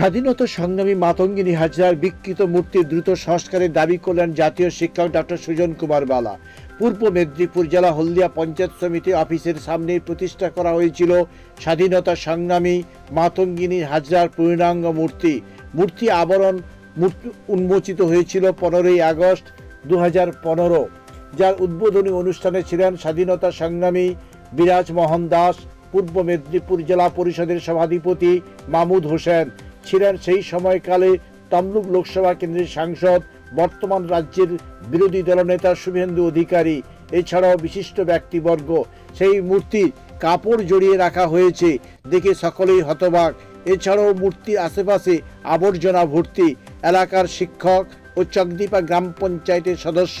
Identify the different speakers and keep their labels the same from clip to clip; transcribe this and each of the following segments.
Speaker 1: স্বাধীনতা সংগ্রামী মাতঙ্গিনী হাজরার বিকৃত মূর্তির দ্রুত সংস্কারের দাবি করলেন জাতীয় শিক্ষক ডক্টর সুজন কুমার বালা। পূর্ব মেদিনীপুর জেলা হলদিয়া পঞ্চায়েত সমিতি অফিসের সামনে প্রতিষ্ঠা করা হয়েছিল স্বাধীনতা সংগ্রামী মাতঙ্গিনী হাজরার পূর্ণাঙ্গ মূর্তি। মূর্তি আবরণ উন্মোচিত হয়েছিল পনেরোই আগস্ট দু যার উদ্বোধনী অনুষ্ঠানে ছিলেন স্বাধীনতা সংগ্রামী বিরাজ মোহন দাস, পূর্ব মেদিনীপুর জেলা পরিষদের সভাধিপতি মামুদ হোসেন। ছিলেন সেই সময়কালে তমলুক লোকসভা কেন্দ্রের সাংসদ, বর্তমান রাজ্যের বিরোধী দলনেতা শুভেন্দু অধিকারী, এছাড়াও বিশিষ্ট ব্যক্তিবর্গ। সেই মূর্তি কাপড় জড়িয়ে রাখা হয়েছে, দেখে সকলেই হতবাক। এছাড়াও মূর্তি আশেপাশে আবর্জনা ভর্তি, এলাকার শিক্ষক ও চকদীপা গ্রাম পঞ্চায়েতের সদস্য।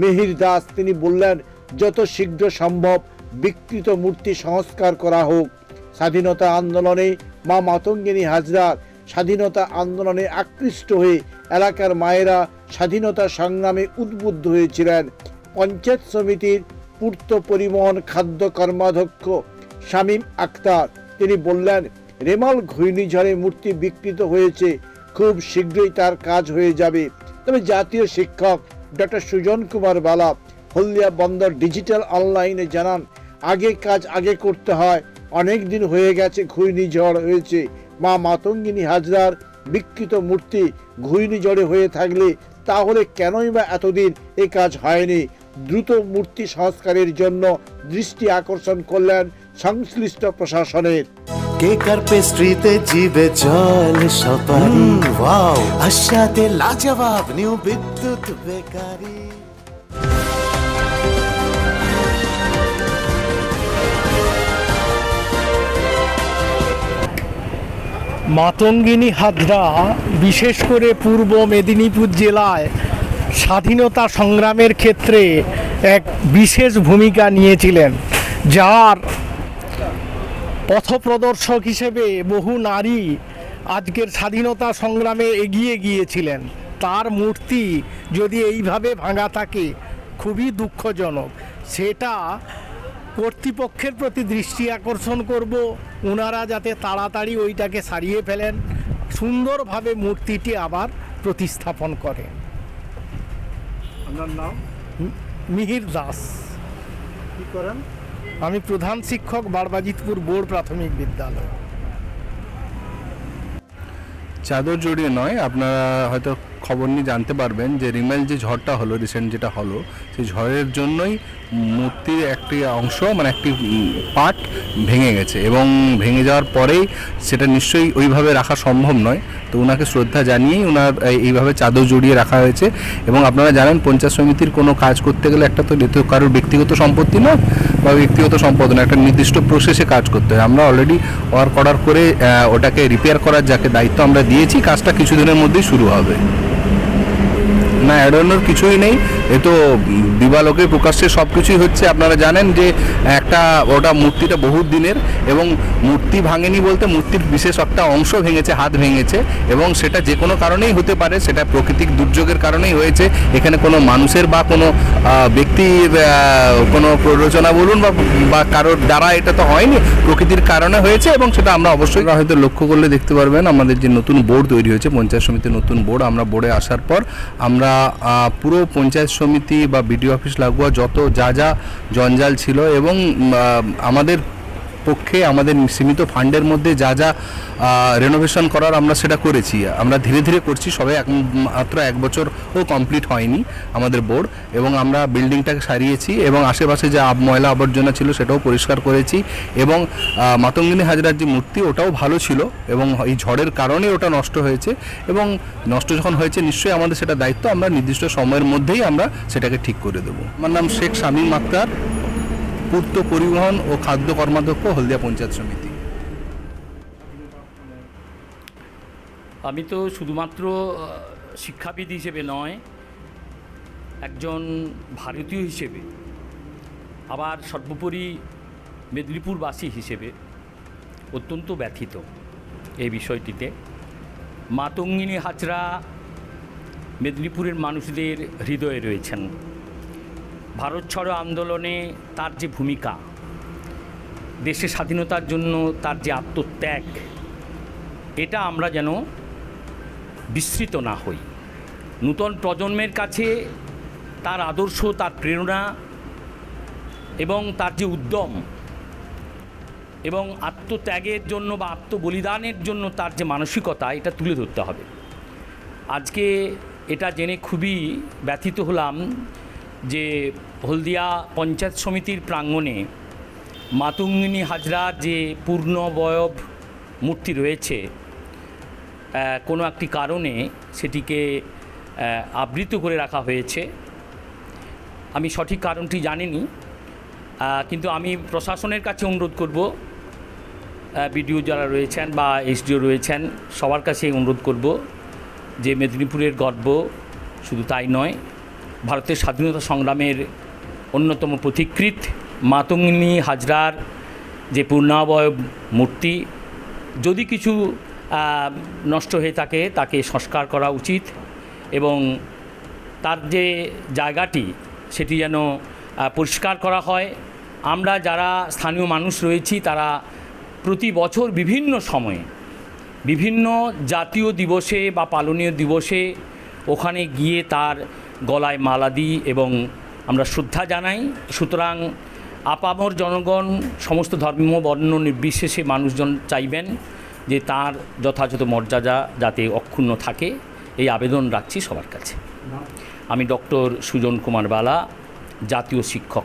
Speaker 1: মিহির দাস, তিনি বললেন, যত শীঘ্র সম্ভব বিকৃত মূর্তি সংস্কার করা হোক। স্বাধীনতা আন্দোলনে মা মাতঙ্গিনী হাজরার স্বাধীনতা আন্দোলনে আকৃষ্ট হয়ে এলাকার মায়েরা স্বাধীনতা সংগ্রামে উদ্বুদ্ধ হয়েছিলেন। পঞ্চায়েত সমিতির পূর্ত পরিবহন খাদ্য কর্মাধ্যক্ষ শামীম আক্তার তিনি বললেন, রেমাল ঘূর্ণিঝড়ে মূর্তি বিকৃত হয়েছে, খুব শীঘ্রই তার কাজ হয়ে যাবে। তবে জাতীয় শিক্ষক ডক্টর সুজন কুমার বালা হলদিয়া বন্দর ডিজিটাল অনলাইনে জানান, আগে কাজ আগে করতে হয় অনেক দিন হয়ে গেছে ঘূর্ণিঝড় হয়েছে। মা মাতঙ্গিনী হাজরার বিকৃত মূর্তি ঘূর্ণিঝড়ে হয়ে থাকলে তাহলে কেনই বা এতদিন এ কাজ হয়নি? দ্রুত মূর্তি সংস্কারের জন্য দৃষ্টি আকর্ষণ করলেন সংশ্লিষ্ট প্রশাসনের।
Speaker 2: কেক আর পেস্ট্রিতে জিবে জল সপারি ওয়াও আশাতে লাজবাব নিউ বিদ্যুৎ বেকারি।
Speaker 3: মাতঙ্গিনী হাজরা, বিশেষ করে পূর্ব মেদিনীপুর জেলায় স্বাধীনতা সংগ্রামের ক্ষেত্রে এক বিশেষ ভূমিকা নিয়েছিলেন, যার পথপ্রদর্শক হিসেবে বহু নারী আজকের স্বাধীনতা সংগ্রামে এগিয়ে গিয়েছিলেন। তার মূর্তি যদি এইভাবে ভাঙা থাকে, খুবই দুঃখজনক। সেটা কর্তৃপক্ষের প্রতি দৃষ্টি আকর্ষণ করব ওনারা যাতে তাড়াতাড়ি ওইটাকে সারিয়ে ফেলেন সুন্দরভাবে মূর্তিটি আবার প্রতিস্থাপন করে।
Speaker 4: আপনার নাম?
Speaker 3: মিহির দাস।
Speaker 4: কি করেন?
Speaker 3: আমি প্রধান শিক্ষক বারবাজিতপুর বোর্ড প্রাথমিক বিদ্যালয়।
Speaker 5: চাদর জড়িয়ে নয় আপনারা হয়তো খবর নিয়ে জানতে পারবেন যে রিমেল যে ঝড়টা হলো রিসেন্ট যেটা হলো, সেই ঝড়ের জন্যই মূর্তির একটি অংশ মানে একটি পার্ট ভেঙে গেছে এবং ভেঙে যাওয়ার পরেই সেটা নিশ্চয়ই ওইভাবে রাখা সম্ভব নয়। তো ওনাকে শ্রদ্ধা জানিয়েই ওনার এইভাবে চাদর জড়িয়ে রাখা হয়েছে এবং আপনারা জানেন পঞ্চায়েত সমিতির কোনো কাজ করতে গেলে একটা তো তো কারোর ব্যক্তিগত সম্পত্তি না বা ব্যক্তিগত সম্পদ না, একটা নির্দিষ্ট প্রসেসে কাজ করতে হয়। আমরা অলরেডি ওয়ার্ক অর্ডার করে ওটাকে রিপেয়ার করার যাকে দায়িত্ব আমরা দিয়েছি, কাজটা কিছুদিনের মধ্যেই শুরু হবে। না এড়ানোর কিছুই নেই। এ তো দিবালোকে প্রকাশ্যে সব কিছুই হচ্ছে। আপনারা জানেন যে একটা ওটা মূর্তিটা বহুত দিনের এবং মূর্তি ভাঙেনি বলতে মূর্তির বিশেষ একটা অংশ ভেঙেছে, হাত ভেঙেছে এবং সেটা যে কোনো কারণেই হতে পারে, সেটা প্রাকৃতিক দুর্যোগের কারণেই হয়েছে। এখানে কোনো মানুষের বা কোনো ব্যক্তির কোনো প্ররোচনা বলুন বা কারোর দ্বারা এটা তো হয়নি, প্রকৃতির কারণে হয়েছে এবং সেটা আমরা অবশ্যই হয়তো লক্ষ্য করলে দেখতে পারবেন, আমাদের যে নতুন বোর্ড তৈরি হয়েছে, পঞ্চায়েত সমিতির নতুন বোর্ড, আমরা বোর্ডে আসার পর আমরা পুরো পঞ্চায়েত সমিতি বা বিডিও অফিস লাগোয়া যত যা যা জঞ্জাল ছিল এবং আমাদের পক্ষে আমাদের সীমিত ফান্ডের মধ্যে যা যা রেনোভেশন করার আমরা সেটা করেছি। আমরা ধীরে ধীরে করছি, সবে মাত্র এক বছরও কমপ্লিট হয়নি আমাদের বোর্ড এবং আমরা বিল্ডিংটাকে সারিয়েছি এবং আশেপাশে যে ময়লা আবর্জনা ছিল সেটাও পরিষ্কার করেছি এবং মাতঙ্গিনী হাজরার যে মূর্তি ওটাও ভালো ছিল এবং এই ঝড়ের কারণে ওটা নষ্ট হয়েছে এবং নষ্ট যখন হয়েছে নিশ্চয়ই আমাদের সেটা দায়িত্ব, আমরা নির্দিষ্ট সময়ের মধ্যেই আমরা সেটাকে ঠিক করে দেবো। আমার নাম শেখ শামীম আক্তার। পূর্ত পরিবহন ও খাদ্য কর্মাধ্যক্ষ হলদিয়া পঞ্চায়েত সমিতি।
Speaker 6: আমি তো শুধুমাত্র শিক্ষাবিদ হিসেবে নয়, একজন ভারতীয় হিসেবে, আবার সর্বোপরি মেদিনীপুরবাসী হিসেবে অত্যন্ত ব্যথিত এই বিষয়টিতে। মাতঙ্গিনী হাজরা মেদিনীপুরের মানুষদের হৃদয়ে রয়েছেন। ভারত ছাড়ো আন্দোলনে তার যে ভূমিকা দেশের স্বাধীনতার জন্য তার যে আত্মত্যাগ, এটা আমরা যেন বিস্তৃত না হই। নূতন প্রজন্মের কাছে তার আদর্শ, তার প্রেরণা এবং তার যে উদ্যম এবং আত্মত্যাগের জন্য বা আত্মবলিদানের জন্য তার যে মানসিকতা, এটা তুলে ধরতে হবে। আজকে এটা জেনে খুবই ব্যথিত হলাম যে হলদিয়া পঞ্চায়েত সমিতির প্রাঙ্গণে মাতুঙ্গিনী হাজরার যে পূর্ণবয়ব মূর্তি রয়েছে কোনো একটি কারণে সেটিকে আবৃত করে রাখা হয়েছে। আমি সঠিক কারণটি জানিনি কিন্তু আমি প্রশাসনের কাছে অনুরোধ করব বিডিও যারা রয়েছেন বা এসডিও রয়েছেন সবার কাছে অনুরোধ করব যে মেদিনীপুরের গর্ব শুধু তাই নয় ভারতের স্বাধীনতা সংগ্রামের অন্যতম প্রতিকৃত মাতঙ্গিনী হাজরার যে পূর্ণাবয়ব মূর্তি, যদি কিছু নষ্ট হয়ে থাকে তাকে সংস্কার করা উচিত এবং তার যে জায়গাটি সেটি যেন পরিষ্কার করা হয়। আমরা যারা স্থানীয় মানুষ রয়েছি, তারা প্রতি বছর বিভিন্ন সময়ে, বিভিন্ন জাতীয় দিবসে বা পালনীয় দিবসে ওখানে গিয়ে তার গলায় মালা দিই এবং আমরা শ্রদ্ধা জানাই। সুতরাং আপামর জনগণ, সমস্ত ধর্ম বর্ণ নির্বিশেষে মানুষজন চাইবেন যে তার যথাযথ মর্যাদা যাতে অক্ষুণ্ণ থাকে। এই আবেদন রাখছি সবার কাছে। আমি ডক্টর সুজন কুমার বালা, জাতীয় শিক্ষক।